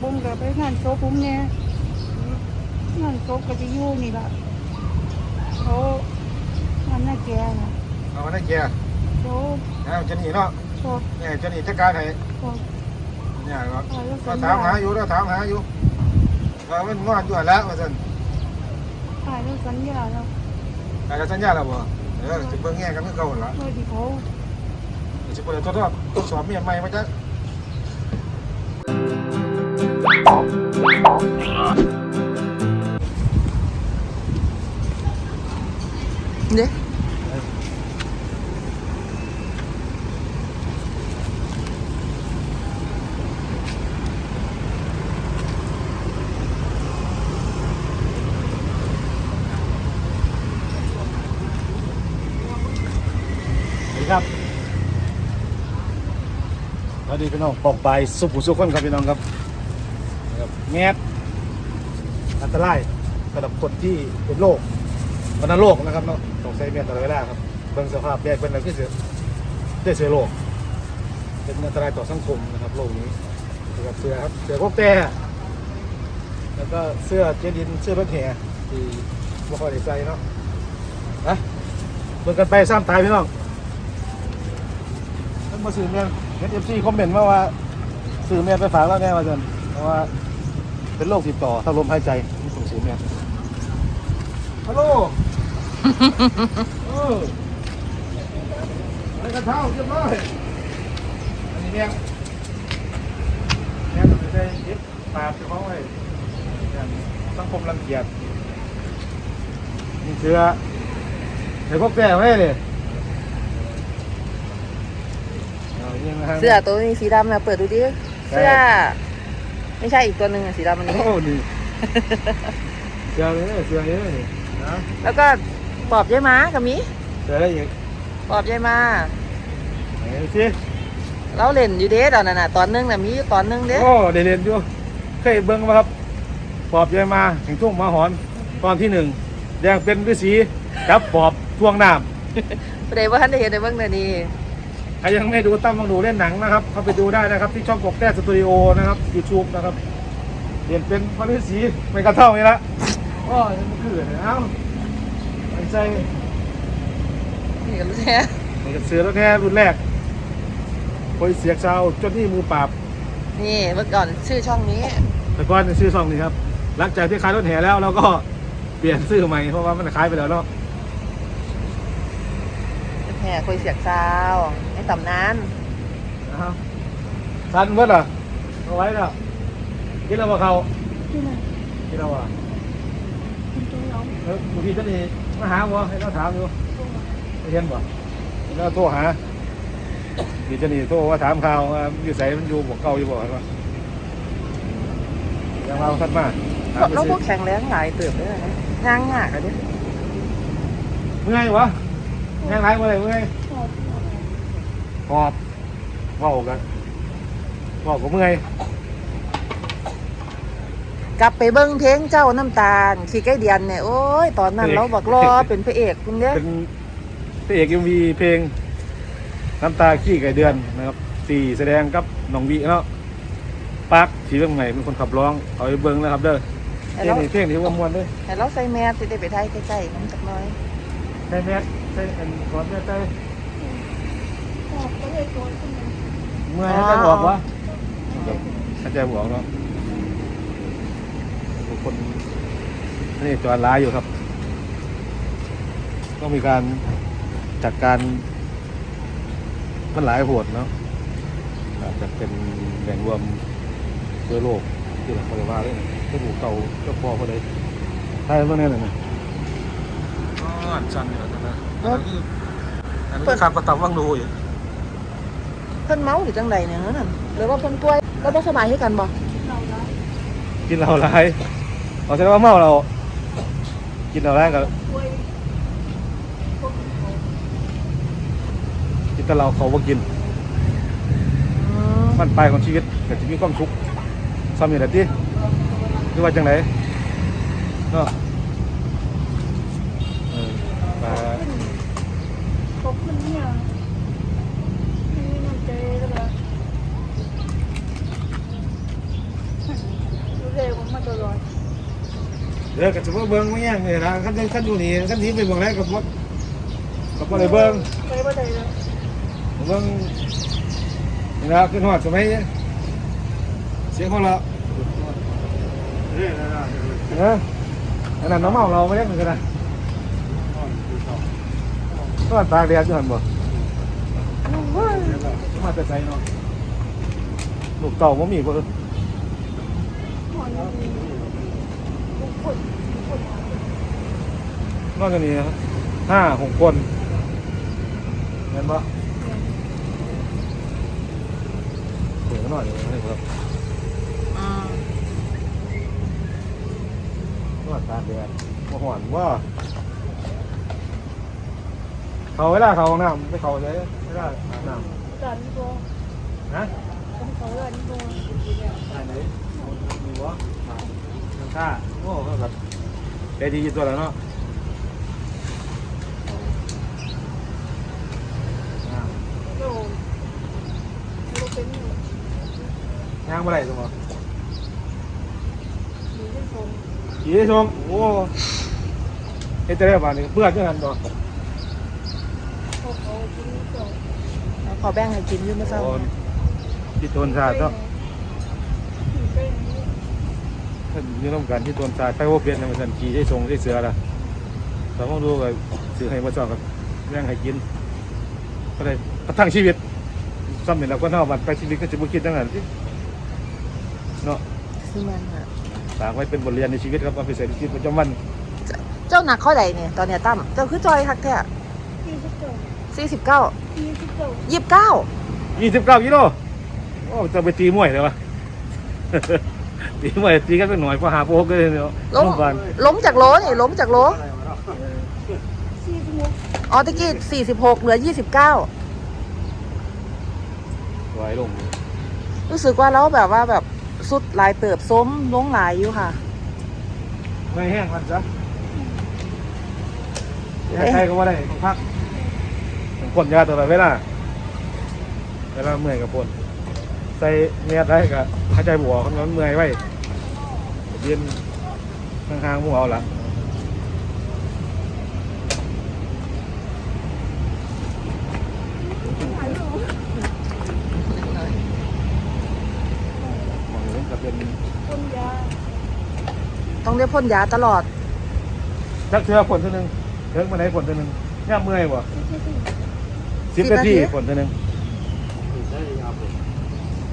ผมก็ไปงานศพผมเนี่ยงานศพก็จะอยู่นี่ล่ะเขางานหน้าแกน่ะเอามาได้แก่เขาเอาจะหนีเนาะชอบเนี่ยจะหนีจัดการให้ชอบเนี่ยก็ตายแล้วก็สัญถามหาญาอยู่แล้วถามหาอยู่ว่ามันงอนอยู่หั่นแล้วว่าซั่นตายแล้วสัญญาแล้วแต่ก็สัญญาแล้วบ่เออสิเบิ่งแง่กันคือเก่าหั่นล่ะเมื่อที่เขาสิบ่ได้ทดสอบทดสอบเมียใหม่มาจักเด้ สวัสดีครับสวัสดีพี่น้องปอกไปสุขุสุขคนครับพี่น้องครับ แมสอันตรายสำหรับคนที่เป็นโรควัณโรคนะครับเนาะต้องใช้แมสตลอดเวลาครับเบิ่งสภาพแยกเป็นอะไรที่เสียได้เสียโรคเป็นอันตรายต่อสังคมนะครับโรคนี้นะครับเสื้อครับเสื้อพวกแต่แล้วก็เสื้อเจดินเสื้อรถแห่ที่บ่ค่อยใส่เนาะนะเบิ่งกันไปซ้ำตายพี่น้องท่านมาสื่อเมียนเอฟซีคอมเมนต์มาว่าสื่อเมียนไปฝากแล้วแน่มาจนเพราะว่า เป็นโรคติดต่อถ้าลมหายใจนี่ส่งสื่อเมียนฮัลโหลเอออะไรกันเท้าเรียบร้อยอันนี้เมียนเมียนจะได้ยึดปากเจ้าของไว้อย่างสังคมรังเกียจนี่เสือเดี๋ยวพวกแก่ไว้เลยเอาอย่างนั้นเสื้อตัวนี้สีดำนะเปิดดูดิ เสื้อ ไม่ใช่อีกตัวหนึ่งอะสีดำอันนี้ โอ้นี่เสือเลยเสือเลยนะแล้วก็ปอบยายม้ากับมีเสืออะไรอีกปอบยายม้าไหนสิเราเล่นอยู่เด้ตอนนั้นน่ะตอนหนึงน่ะมีอยู่ตอนหนึงเด้โอ้เดเรียนอยู่เคยเบิ้งมาครับปอบยายมาถึงทุ่งมาหอน ตอนที่หนึ่งแดงเป็นฤาษีกับปอบทวงน้ประเดี๋ยวว่าท่านได้เห็นในเบื้องหน้านี้ำใครยังไม่ดูตั้มต้องดูเล่นหนังนะครับเข้าไปดูได้นะครับ ที่ช่องกบแก้สตูดิโอนะครับยูทูบนะครับเปลี่ยนเป็นพระฤาษีไม่กระเท่านี้ละโอ้ยมันคืออะไรเอ้าไม่ใช่นี่กันรู้แท้นี่ก็เสือแล้วแท้รุ่นแรกโอยเสียกชาวจนนี่มือปราบนี่เมื่อก่อนชื่อช่องนี้แต่ก่อนเป็นชื่อซองนี่ครับหลังจากที่ขายรถแห่แล้วเราก็เปลี่ยนชื่อใหม่เพราะว่ามันขายไปแล้วเนาะแห่คุยเสียกซาวใน ตำนานนะครับสันเมื่อเหรอเอาไว้แล้วกินแล้วว่าเขาที่ไหนกินแล้วว่าคุณตัวน้องเออบางทีเจะนี่มาหาบ่ให้เราถามอยู่ไม่เห็นบ่แล้วโทรหาดีเจะนี่โทรว่าถามข่าวว่าอยู่ใส่มันอยู่บอกเก่าอยู่บ่ครับยังมาทัดมาถามไปเราสิพวกแข็งแรงหลายเติบเลยนะย่างยากอะเด้เมื่อยวะแห้งไรเมื่อไหรเมื่อยชอบ หอบเว่ากันเว่าก็เมื่อยกลับไปเบิ้งเพลงเจ้าน้ำตาลขี่ใกล้เดียนเนี่ยโอ้ยตอนนั้นเราบอกรอเป็นพระเอกคุณเด้เป็นพระเอกเอ็มวีเพลงน้ำตาขี้ไก่เดือนนะครับสี่แสดงกับน้องวีเนาะปักสีเรื่องใหม่เป็นคนขับร้องเอาไปเบิ้งนะครับเด้อเพให้ลงเรานี้เพลงนี้ว่ามวนเด้วยให้เราใส่แมสจะได้ไปไทยใกล้ๆน้ำจักหน้อยใช่แมสใช่อันก่อนแม่ใช่ชอบก็ เลยตัวขึ้นมาเมื่อยให้ใจบอกวะให้ใจบอกเนาะทุกคนนี่จอดร้ายอยู่ครับต้องมีการจัดการมันหลายโหดเนาะอาจจะเป็นแบ่งรวมเชื้อโรคที่เราเคยว่าเลยก็ถูกเก่าก็พอพอเลยใช่เรื่องนี้เลยนะอ๋อชันอยู่แล้วนะอันนี้ขาดประตับว่างดูอยู่ เพิ่นเมาหรือจังใดเนี่ยนั่นหรือว่าเพิ่นป่วยเราบ่สบายให้กันบ่เราได้กินเหล้าไรเอาแสดงว่าเมาเรา กินเหล้าไรกับป่วยพวกเขากินแต่เราเขาบ่กินอืมมันปลายของชีวิตก็จะมีความสุขซ้ำนี่แหละที่หรือว่าจังไหนเนาะเออปลา เขาขึ้นเนี่ยไม่มีน้ำใจแล้วก็ เดี๋ยวก็จะว่าเบิ้งไม่แย่งเลยนะขั้นขั้นอยู่นี่ขั้นนี้ไปเบิ้งแล้วกับว่ากับว่าอะไรเบิ้งไปบ่ได้แล้วเบิ้งนี่นะขึ้นหอดสมัยเสียงคนละเอออันนั้นน้ำเมาเราไม่ได้เหมือนกันนะก็ตากแดดอยู่หันบ่มาแต่ใส่เนาะลูกเต่าบ่มีบ่เออ หอนนี่ทุกคนทุกคนนอกจากนี้ห้าหกคนเห็นปะเปิดหน่อยเลยครับอืมนวดตาแดดมาหอนว่าเขาเวลาเขาห้องน้ำไม่เขาเลยเวลาอาบน้ร้านนี้บ่ำนะต้องเขาร้านนี้บ่ได้ไหนมีวะทางข้า โอ้ก็แบบใจดีตัวแล้วเนาะอ่าโลโลเป็นอยู่ย่างเมื่อไหร่ตรงนี้มีเรื่องทรงขี่ได้ชมโอ้เฮ็ดจะได้บ้านนี่เบื่อจังหันบ่พวกเขากินก่อนแล้วขอแบ่งให้กินอยู่เมื่อเช้าโอ้ที่โทนชาติเนาะ เป็น ท่า นอยู่ร่วมกันที่โทนชาติไปโอเพียนนะมันท่านขี่ได้ทรงได้เสือละแต่มองดูก็ซื้อให้มาชอบกับแรงให้กินก็เลยประทังชีวิตซ้ำนี่แล้วก็เนาะบัดไปชีวิตก็จะบ่คิดจังนั้นสิเนาะคือมันค่ะฝากไว้เป็นบทเรียนในชีวิตครับเอาไปใส่ในชีวิตประจำวัน เจ้าหนักเท่าไหร่เนี่ยตอนเนี้ยตั้มเจ้าคือจอยคักแท้ที่สิบเก้าสี่สิบเก้าที่สิบเก้ายี่สิบเก้า29กิโลโอ้จะไปตีมวยเลยวะ ตีมวยตีกันเป็นหน่อยพอหาโป๊กเลยเนาะล้มโรงพยาบาลล้มจากโลนี่ล้มจากโลสี่อ๋อตะกี้สี่สิบหกเหลือยี่สิบเก้าไหวลงรู้สึกว่าแล้วแบบว่าแบบสุดหลายเติบส้มลงหลายอยู่ค่ะ ไม่แห้งมันจ้ะอย่าใครก็ว่าได้ต้องพักต้องพ่นยาตลอดเวลาเวลาเมื่อยกับพ่นใส่เมียได้ก็หายใจบวกคนนั้นเมื่อยไว้ เย็นข้างๆหมูเอาละมองเห็นก็เป็นต้นยาต้องได้พ่นยาตลอดจักเชือผลตัวหนึ่งเทิงมาได้ผลตัวหนึ่งย่าเมื่อยบ่ที่ที่สิบนาทีสิบนาทีผลตัวหนึ่ง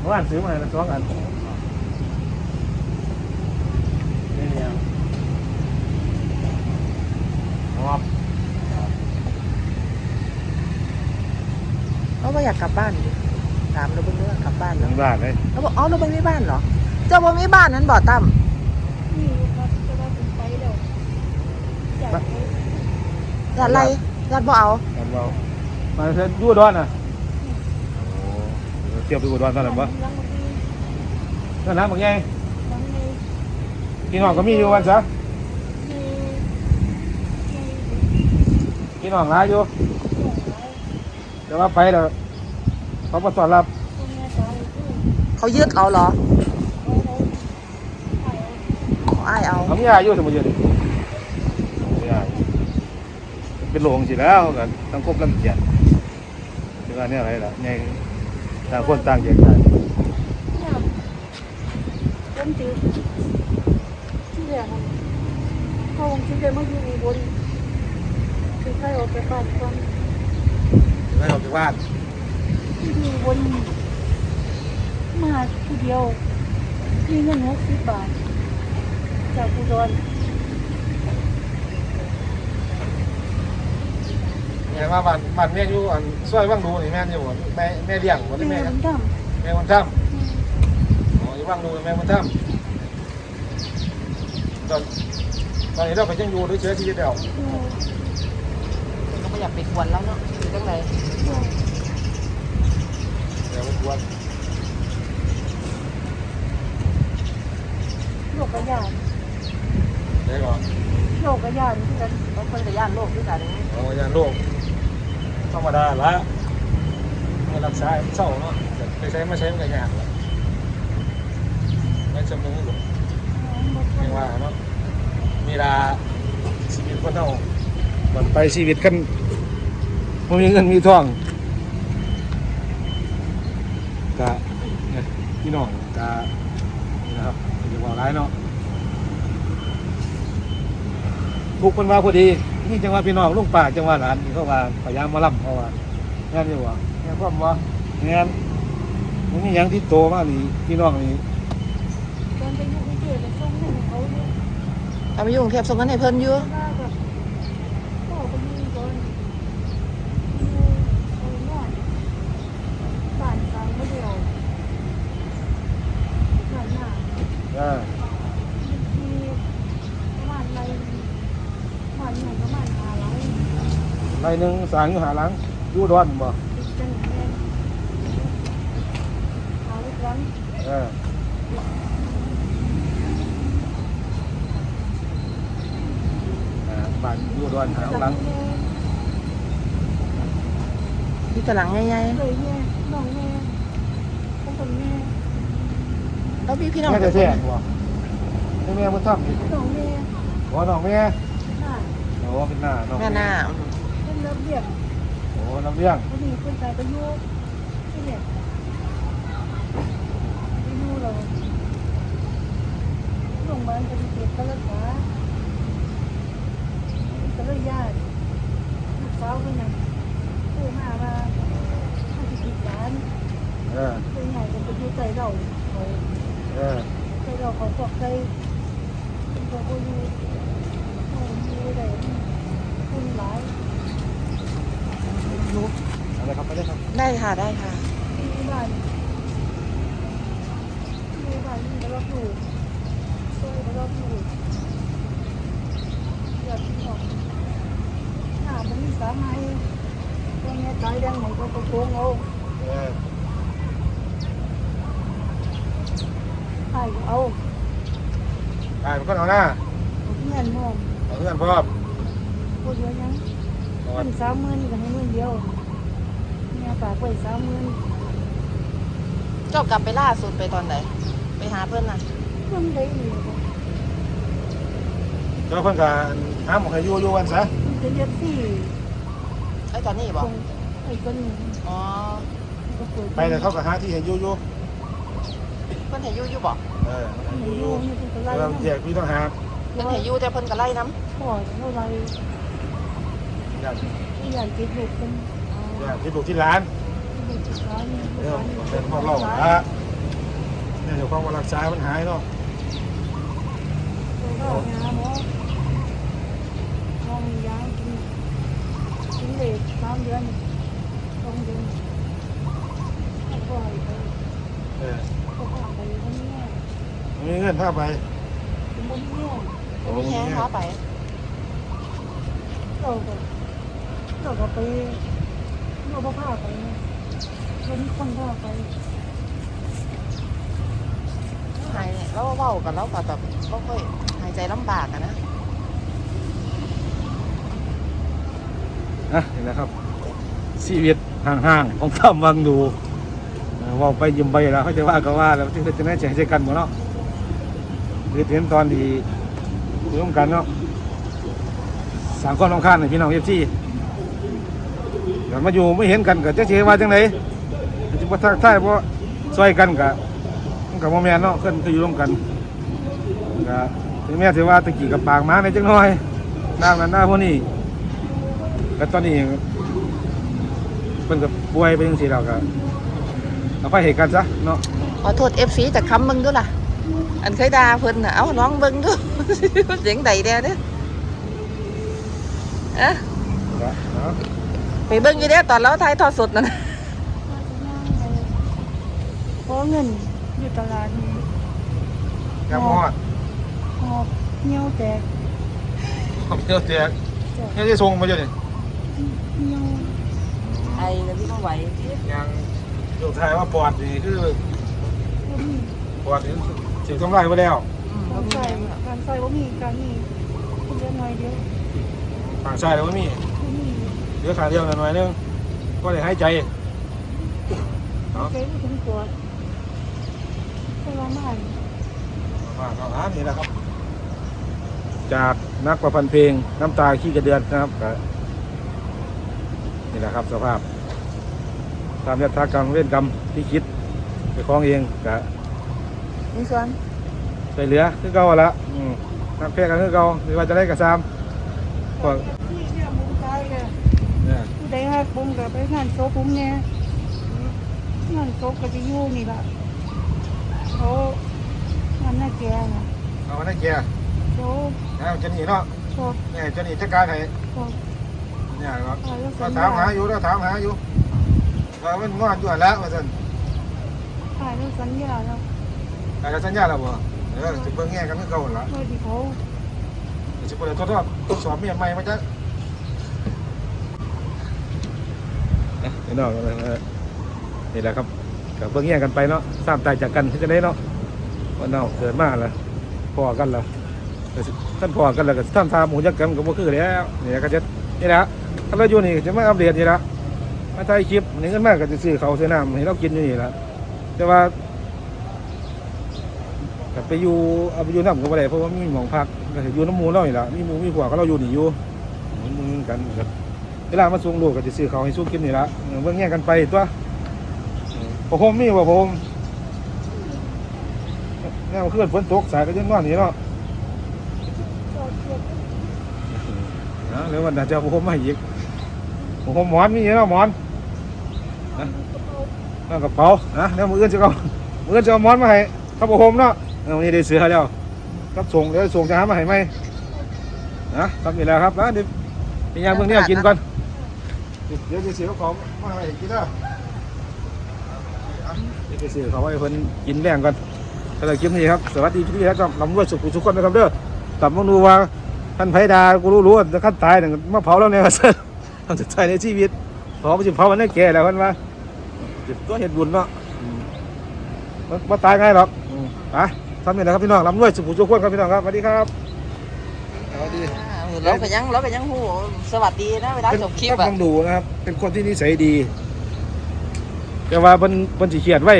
เมื่อวานซื้อมาแล้วสองอันนี่เนี่ยหอบ เขา บอกอยากกลับบ้านดิถามเราเบิ่งเรื่องกลับบ้านแล้ทั้วงบ้านเลยเขาบอกอ๋อเราไม่มีบ้านเหรอ เจ้าบ่มีบ้านนั้นบ่ตั้มนี่ครับจะได้เป็นไปแล้วอยากไปญาติไรญาติบ่เอากันเรามาเชิญยูอุดอนนะโอ้เทียบดูอุดรตอนนั้นปะลังมันมีนั่นนะบางแง่ลังในพี่น้องก็มีอยู่วันซะในในพี่น้องร้ายอยู่หนองไม้แต่ว่าไปแล้ว เขาประสอนรับตรงนี้ตายคือเขายึดเอาเหรอเขาเขาถ่ายเอาเขาอ้ายเอาเขามีอายุสมมุติเยอะดิมีอายุเป็นโหลงสิแล้วกันสังคมรังเกียจเรื่องนี้อะไรล่ะไงต่างคนต่างแยกทางเนี่ยผมถือที่แรกอะเขาคงคิดเลยมาอยู่อุบนคือใครออกไปบ้านก่อนไม่ออกจากบ้านที่ อยู่อุบนมาทีเดียวมีเงินหกสิบบาท จากอุดรแม่ว่าบ้านบ้านแม่อยู่อันซอยว่างดูนี่แม่อยู่บ่แม่แม่เลี้ยงบ่ได้แม่แม่มันทแม่วันท่ำอ๋ออยู่ว่างดูแม่วันท่ำตอนตอนนี้เราไปยังอยู่ด้วยเชื้อชีวิตแล้วำ ก็ไม่อยากไปกวนแล้วเนาะอยู่จังไร เดี๋ยวมันกวนโลกกระยานเดี๋ยวก่อนโลกกระยานที่กันบางคนก็ย่านโลกด้วยกันเอายาโรคธรรมดาละไม่รักษาเศร้าเนาะไปใช้มาใช้มันก็ยากละไม่จำเป็นหรอกเพียงว่าเนาะเมีลาชีวิตคนเฮามันไปชีวิตกันบ่มีเงินมีทอง กะเนี่ยพี่น้องกะนี่นะครับอย่าว่าร้ายเนาะทุกคนว่าพอดีนี่จังหวะพี่น้องลุงป้าจังหวะหลานนี่เขาว่าพยายามมาล่ำเขาว่าแม่นอยู่ว่าแม่นความว่าแม่นมันมีหยังที่โตมากนี่พี่น้องนี่ตอนไปอยู่กรุงเทพไปส่งให้เขาเนี่ยเอาไปอยู่กรุงเทพส่งกันให้เพิ่นอยู่ ว่าแบบพ่อไปยืนก่อนอยู่เอานอนบ้านกลางไม่เดียวบ้านหน้า อ่ามีประมาณไรประมาณอย่างประมาณหาไรไรหนึ่งสร้างอยู่หาหลังอยู่ดอนบ่ติดกันแน่นหาลูกวันเอออ่าบ้านอยู่ดอนหาหลังที่ตะหลังใหญ่เลยแม่น้องแม่ต้องเป็นแม่ๆ แล้วพี่พี่น้องแม่จะแท้บ่ให้แม่มาทำอีกน้องแม่บ่น้องแม่น่ะโอ้เป็นหน้าน้องแม่นาอืมเป็นระเบียบโอ้น้ำเลี้ยงวันนี้คนใจไปอยู่ที่เนี่ยไปอยู่เราโรงพยาบาลจะมีเก็บก็รักษาก็เลยญาติลูกสาวคนนั้นพูดมาว่าถ้าจะติดร้านเออเป็นไงเป็นไปอยู่ใจเราเขา เออใจเราเขาตกใจเป็นตัวกูอยู่เขาอยู่ได้คุณหลายอะไรครับไปได้ครับได้ค่ะได้ค่ะ ที่บ้านที่บ้านนี่ก็รับรู้ช่วยก็รับรู้อยากบอกหน้ามันมีสามัยตัวเนี้ยตายแดงไหนก็กระโปรงเอา เออ ใช่เอาตายมันก็เอาหน้าเงินมองเอาเพื่อนพร้อมพูดเยอะยังนอมันนสามหมื่นกับให้หมื่นเดียวเนี่ยฝากไว้สามหมื่นเจ้ากลับไปล่าสุดไปตอนไหน ไปหาเพิ่นน่ะมันได้อีกเจ้าเพิ่นก็หาหมองให้อยู่อยู่วันซะมันจะเย็บสี่ไอ้ตอนนี้ตบ่รงไอ้คนนี้อ๋อก็เปิดไปแล้วเขาก็หาที่ให้อยู่อยู่ เพิ่นให้อยู่อยู่บ่เออมันให้ออยู่อยู่ยู่มันเป็นไรแล้วนะแยกพี่ต้องหาเพิ่นให้อยู่แต่เพิ่นก็ไล่น้พ่อเท่าไรอยากที่อยากเก็บลูกเป็นอยากที่ลูกที่ร้านเด็กร้านเรื่องเป็นพวกเราละเนี่ยเดี๋ยวความว่ารักษามันหายเนาะก็งานเนาะลองยากินกินเด็กสามเดือนสองเดือนก็ปล่อยไปเออ ก็ปล่อยไปคนนี้มีเงินพาไปเป็นคนนี้ำบ่มีแฮงพาไปเราก็เราก็ไปเราก็พาไปเรามีคนพาไปหายแล้วเว้ากันแล้วก็แบบบ่ค่อยหายใจลำบากอะนะนะเห็นี่นะครับชีวิตห่างๆของทำวังดู ว่าไปยิมไปแล้วเขาจะว่าก็ว่าแล้วที่จะแน่ใจใจกันหมดเนาะคือเห็นตอนดีร่วมกันเนาะสามคนรำคาญให้พี่น้องเอฟซีเดี๋ยวมาอยู่ไม่เห็นกันก็จะเชื่อว่าจังไหนจะมาทักทายเพราะซอยกันกับกับโมแมนเนาะขึ้นคือยู่ร่วมกันก็ถึงแม้ถือว่าตะกี้กับปากหมาในจังน้อยหน้ามันหน้าพวกนี้แล้วตอนนี้เพิ่นกับป่วยไปจังซี่แล้วก็ เอาไปเหตุกันซะเนาะขอโทษ FC จากคำเบิ่งดูล่ะ อันเคยด่าเพิ่นน่ะเอ้าน้องเบิ่งดู เสียงใดแด่เด้ออะก็เนาะไปเบิ่งอยู่เด้อตอนเราถ่ายทอดสดนั่นน่ะขอเงินอยู่ตลาดนี้แกมอดหอบเงี้ยวแตกเดี๋ยวแจกเนี่ยได้ส่งมาอยู่นี่เงี้ยวไอ้ก็ที่เขาไหวยัง อยู่ทายว่าปอดนี่คือปอดนี่สิทำลายไปแล้วการใส่การใส่ว่ามีการมีคุณเรียนหน่อยเดียวฝั่งซ้ายแล้วก็มีก็มีเหลือขาเดียวหน่อยนึงก็ได้หายใจโอเคไม่ถึงปวดไปร้องไห้มาเอาอ่านี่แหละครับ จากนักประพันธ์เพลงน้ำตาขี้กระเดือนนะครับนี่แหละครับสภาพ ตามยถากรรมเวรกรรมที่คิดไปคล้องเองก็นี่ส่วนช่วยเหลือคือเก่าหั่นละอืมนักเพลงกันคือเก่าหรือว่าจะได้กระซามพวกที่เนี่ยมุมตายเลยเนี่ยผู้ใดฮักผมก็ไปงานศพผมเนี่ยงานศพก็จะอยู่นี่ล่ะเขางานหน้าแก่น่ะเอามาได้แก่เขานะจะหนีเนาะชอบเนี่ยจะหนีจัดการให้ชอบเนี่ยก็ตายแล้วก็สัญถามหาญาอยู่แล้วถามหาอยู่ ว่ามันงอนอยู่หั่นแล้วว่าซั่นตายแล้วสัญญาแล้วอาจจะสัญญาแล้วบ่เออสิเบิ่งแง่กันคือเก่าหั่นล่ะเมื่อที่เขาสิบ่ได้ทดสอบทดสอบเมียใหม่มาจ้ะนี่เนาะเออนี่แหละครับก็เบิ่งแง่กันไปเนาะสร้างตายจากกันที่จะได้เนาะว่าเนาะเกิดมาแล้วพอกันแล้วแต่สิท่านพอกันแล้วก็ท่านทาหมูยักกันก็บ่คือแล้วนี่ก็จะนี่แหละถ้าเราอยู่นี่จะมาอัปเดตนี่ละ มาถ่ายคลิปนี่เงินมากก็จะซื้อเขาวซื้อน้ำให้เรากินอยู่นี่ละแต่ว่าก็ไปอยู่เอาไปอยู่น้ำก็บ่ได้เพราะว่ามีหมองพักก็อยู่น้ำมูเรานี่ละมีมูมีพวกก็เราอยู่นี่อยู่หมุนมือกันเวลามาส่งลูกก็จะซื้อเขาให้สู้กินนี่ละเออเบิ่งแย่งกันไปตัวผมมีบ่ผมแนวขึ้นฝนตกสายก็ยังนอนนี่เนาะแล้ววันน่าจะผมมาให้อีกผมหมอนมีเนาะหมอน นะเอากระเป๋านะแล้วมืออื่นจะเอามืออื่นจะเอาหมอนมาให้ครับผมเนาะเอาวันนี้ได้เสือแล้วครับส่งเดี๋ยวส่งจะหามาให้ไหมนะครับนี่แหละครับนะเดี๋ยวเป็นยังเบื้องนี้กินก่อนเดี๋ยวจะเสียของมาให้กินแล้วเดี๋ยวจะเสียของให้เพิ่นกินแรงก่อนสำหรับคลิปนี้ครับสวัสดีทุกท่านครับลำรวยสุขทุกคนนะครับเด้อกลับมาดูว่าท่านไผดากูรู้รู้ว่าจะขั้นตายเนี่ยมาเผาแล้วเนี่ยว่าซั่นทำสุดท้ายในชีวิตเผาไปจะเผามันได้แก่แล้วเพิ่นว่า จิตตัวเห็ดบุญเนาะอืมบ่บ่ตายง่ายหรอกอืมไปทำนี่แหละครับพี่น้องลำรวยสุขทุกคนครับพี่น้องครับสวัสดีครับสวัสดีอ่าเราก็ยังเราก็ยังหูสวัสดีนะเวลาจบคลิปก็อะต้องดูนะครับ เป็นคนที่นิสัยดี แต่ว่าเพิ่นเพิ่นสิเขียดไว้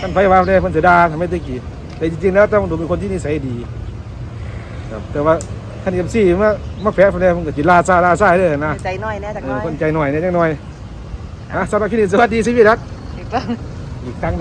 ท่านไผว่าได้เพิ่นสิด่าทำไมตะกี้แต่จริงๆแล้วต้องดูเป็นคนที่นิสัยดีครับแต่ว่าท่านเอ็มซีมามาแฝงเพิ่นได้มันก็สิลาซาลาซ่าเด้อนะใจน้อยแน่จักเอหน้ออยคนใจหน่อยเนี่ยจังหน่อย อะสำหรับคลิปนี้สวัสดีสิพี่รักอีกครั้ง อีกครั้ง